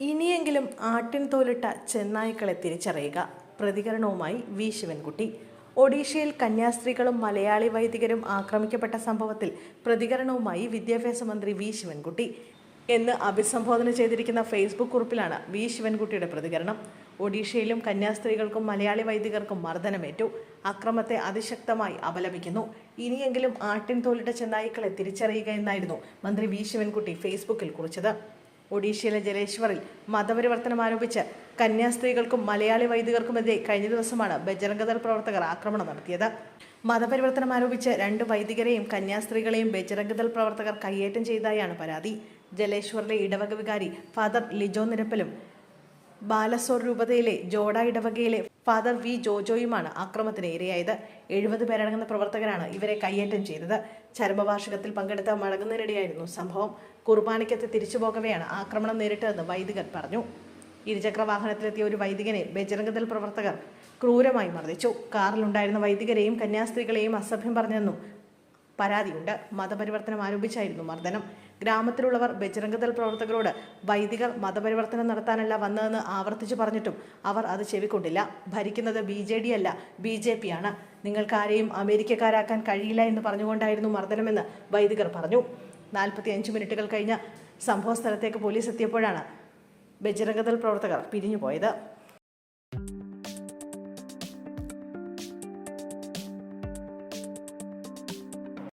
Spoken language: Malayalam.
ഇനിയെങ്കിലും ആട്ടിൻ തോലിട്ട ചെന്നായ്ക്കളെ തിരിച്ചറിയുക. പ്രതികരണവുമായി വി. ശിവൻകുട്ടി. ഒഡീഷയിൽ കന്യാസ്ത്രീകളും മലയാളി വൈദികരും ആക്രമിക്കപ്പെട്ട സംഭവത്തിൽ പ്രതികരണവുമായി വിദ്യാഭ്യാസ മന്ത്രി വി. ശിവൻകുട്ടി. എന്ന് അഭിസംബോധന ചെയ്തിരിക്കുന്ന ഫേസ്ബുക്ക് കുറിപ്പിലാണ് വി. ശിവൻകുട്ടിയുടെ പ്രതികരണം. ഒഡീഷയിലും കന്യാസ്ത്രീകൾക്കും മലയാളി വൈദികർക്കും മർദ്ദനമേറ്റു. അക്രമത്തെ അതിശക്തമായി അപലപിക്കുന്നു. ഇനിയെങ്കിലും ആട്ടിൻ തോലിട്ട ചെന്നായ്ക്കളെ തിരിച്ചറിയുക എന്നായിരുന്നു മന്ത്രി വി. ശിവൻകുട്ടി ഫേസ്ബുക്കിൽ കുറിച്ചത്. ഒഡീഷയിലെ ജലേശ്വറിൽ മതപരിവർത്തനം ആരോപിച്ച് കന്യാസ്ത്രീകൾക്കും മലയാളി വൈദികർക്കുമെതിരെ കഴിഞ്ഞ ദിവസമാണ് ബജരംഗദൾ പ്രവർത്തകർ ആക്രമണം നടത്തിയത്. മതപരിവർത്തനം ആരോപിച്ച് രണ്ട് വൈദികരെയും കന്യാസ്ത്രീകളെയും ബജരംഗദൾ പ്രവർത്തകർ കയ്യേറ്റം ചെയ്തതായാണ് പരാതി. ജലേശ്വറിലെ ഇടവക വികാരി ഫാദർ ലിജോ നിരപ്പലും ബാലസോർ രൂപതയിലെ ജോഡ ഇടവകയിലെ ഫാദർ വി ജോജോയുമാണ് ആക്രമണത്തിന് ഇരയായത്. എഴുപത് പേരടങ്ങുന്ന പ്രവർത്തകരാണ് ഇവരെ കയ്യേറ്റം ചെയ്തത്. ചരമവാർഷികത്തിൽ പങ്കെടുത്ത മടങ്ങുന്നതിനിടെയായിരുന്നു സംഭവം. കുർബാനയ്ക്കത്ത് തിരിച്ചു പോകവെയാണ് ആക്രമണം നേരിട്ടതെന്ന് വൈദികർ പറഞ്ഞു. ഇരുചക്ര വാഹനത്തിലെത്തിയ ഒരു വൈദികനെ ബജരംഗദൾ പ്രവർത്തകർ ക്രൂരമായി മർദ്ദിച്ചു. കാറിലുണ്ടായിരുന്ന വൈദികരെയും കന്യാസ്ത്രീകളെയും അസഭ്യം പറഞ്ഞെന്നും പരാതിയുണ്ട്. മതപരിവർത്തനം ആരോപിച്ചായിരുന്നു മർദ്ദനം. ഗ്രാമത്തിലുള്ളവർ ബജരംഗദൾ പ്രവർത്തകരോട് വൈദികർ മതപരിവർത്തനം നടത്താനല്ല വന്നതെന്ന് ആവർത്തിച്ചു പറഞ്ഞിട്ടും അവർ അത് ചെവിക്കൊണ്ടില്ല. ഭരിക്കുന്നത് ബി ജെ ഡി അല്ല ബി ജെ പി ആണ്. നിങ്ങൾക്കാരെയും അമേരിക്കക്കാരാക്കാൻ കഴിയില്ല എന്ന് പറഞ്ഞുകൊണ്ടായിരുന്നു മർദ്ദനമെന്ന് വൈദികർ പറഞ്ഞു. നാൽപ്പത്തി അഞ്ച് മിനിറ്റുകൾ കഴിഞ്ഞ് സംഭവ സ്ഥലത്തേക്ക് പോലീസ് എത്തിയപ്പോഴാണ് ബജരംഗദൾ പ്രവർത്തകർ പിരിഞ്ഞുപോയത്.